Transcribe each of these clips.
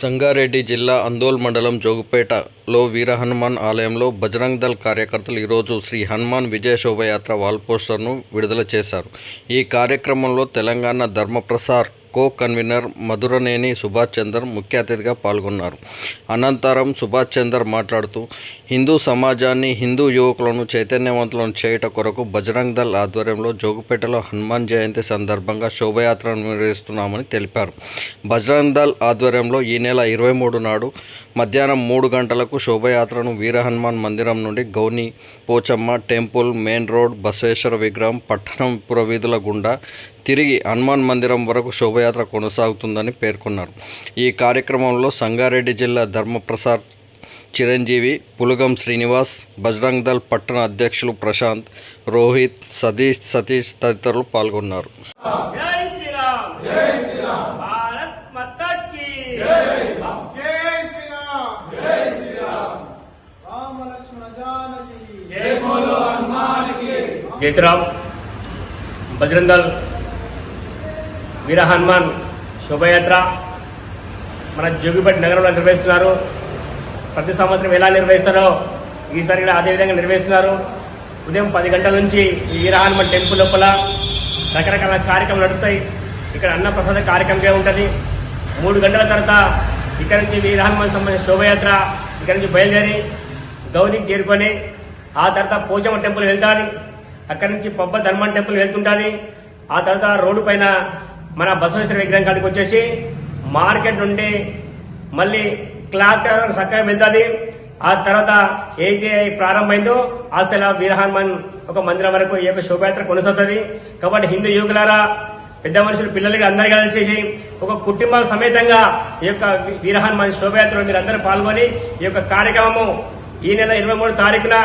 సంగారెడ్డి జిల్లా అందోల్ మండలం జోగుపేటలో వీర హనుమాన్ ఆలయంలో బజరంగ్ దళ్ కార్యకర్తలు ఈరోజు శ్రీ హనుమాన్ విజయ శోభయాత్ర వాల్ పోస్టర్ను విడుదల చేశారు. ఈ కార్యక్రమంలో తెలంగాణ ధర్మప్రసార్ కో కన్వీనర్ మధురనేని సుభాష్ చందర్ ముఖ్య అతిథిగా పాల్గొన్నారు. అనంతరం సుభాష్ చందర్ మాట్లాడుతూ హిందూ సమాజాన్ని హిందూ యువకులను చైతన్యవంతులను చేయుట కొరకు బజరంగ్ దళ్ ఆధ్వర్యంలో జోగుపేటలో హనుమాన్ జయంతి సందర్భంగా శోభయాత్రను నిర్వహిస్తున్నామని తెలిపారు. బజరంగ్ దళ్ ఆధ్వర్యంలో ఈ నెల ఇరవై మూడు నాడు మధ్యాహ్నం మూడు గంటలకు శోభయాత్రను వీర హనుమాన్ మందిరం నుండి Gouni Pochamma temple main road Basaveshwara విగ్రహం పట్టణం పురవీధుల గుండా తిరిగి హనుమాన్ మందిరం వరకు శోభయాత్ర కొనసాగుతుందని పేర్కొన్నారు. ఈ కార్యక్రమంలో సంగారెడ్డి జిల్లా ధర్మప్రసాద్ చిరంజీవి పులుగం శ్రీనివాస్ బజరంగ్ దళ్ పట్టణ అధ్యక్షులు ప్రశాంత్ రోహిత్ సతీష్ సతీష్ తదితరులు పాల్గొన్నారు. జై శ్రీరామ్! జై శ్రీరామ్! భారత్ మాతా కీ జై శ్రీరామ్! జై శ్రీరామ్! రామ లక్ష్మణ జానకి! జై బోలో హనుమాన్ కీ! జై శ్రీరామ్! బజరంగ్ దళ్ వీర హనుమాన్ శోభయాత్ర మన జోగిపేట నగరంలో నిర్వహిస్తున్నారు. ప్రతి సంవత్సరం ఎలా నిర్వహిస్తారో ఈసారి కూడా అదేవిధంగా నిర్వహిస్తున్నారు. ఉదయం పది గంటల నుంచి ఈ వీర హనుమాన్ టెంపుల్ లోపల రకరకాల కార్యక్రమాలు నడుస్తాయి. ఇక్కడ అన్న ప్రసాద ఉంటుంది. మూడు గంటల తర్వాత ఇక్కడ నుంచి వీర హనుమాన్ సంబంధించిన శోభయాత్ర ఇక్కడ నుంచి బయలుదేరి గౌరికి చేరుకొని ఆ తర్వాత పోచమ్మ టెంపుల్ వెళ్తాది. అక్కడి నుంచి పబ్బ ధర్మన్ టెంపుల్ వెళ్తుంటుంది. ఆ తర్వాత రోడ్డు పైన మన బసవేశ్వర విగ్రహం కాడికి వచ్చేసి మార్కెట్ నుండి మళ్ళీ క్లాక్ టవర్ చక్కగా వెళ్తుంది. ఆ తర్వాత ఏదైతే ప్రారంభమైందో ఆ స్థల ఒక మందిరం వరకు ఈ యొక్క శోభయాత్ర కొనసాగుతుంది. కాబట్టి హిందూ యువకులారా పెద్ద మనుషులు పిల్లలకి అందరు కలిసేసి ఒక కుటుంబం సమేతంగా ఈ యొక్క వీరహనుమాన్ శోభయాత్రలో మీరు అందరూ పాల్గొని ఈ యొక్క కార్యక్రమము ఈ నెల ఇరవై మూడు తారీఖున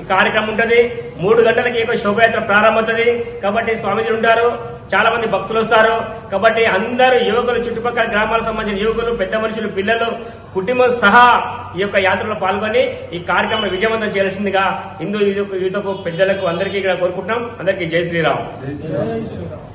కార్యక్రమం ఉంటుంది. మూడు గంటలకి ఈ యొక్క శోభయాత్ర ప్రారంభమవుతుంది. కాబట్టి స్వామీజీలు ఉంటారు. చాలా మంది భక్తులు వస్తారు. కాబట్టి అందరూ యువకులు చుట్టుపక్కల గ్రామాలకు సంబంధించిన యువకులు పెద్ద మనుషులు పిల్లలు కుటుంబం సహా ఈ యొక్క యాత్రలో పాల్గొని ఈ కార్యక్రమం విజయవంతం చేయాల్సిందిగా హిందూ యువతకు పెద్దలకు అందరికీ ఇక్కడ కోరుకుంటున్నాం. అందరికీ శ్రీరామ్. జై శ్రీరామ్.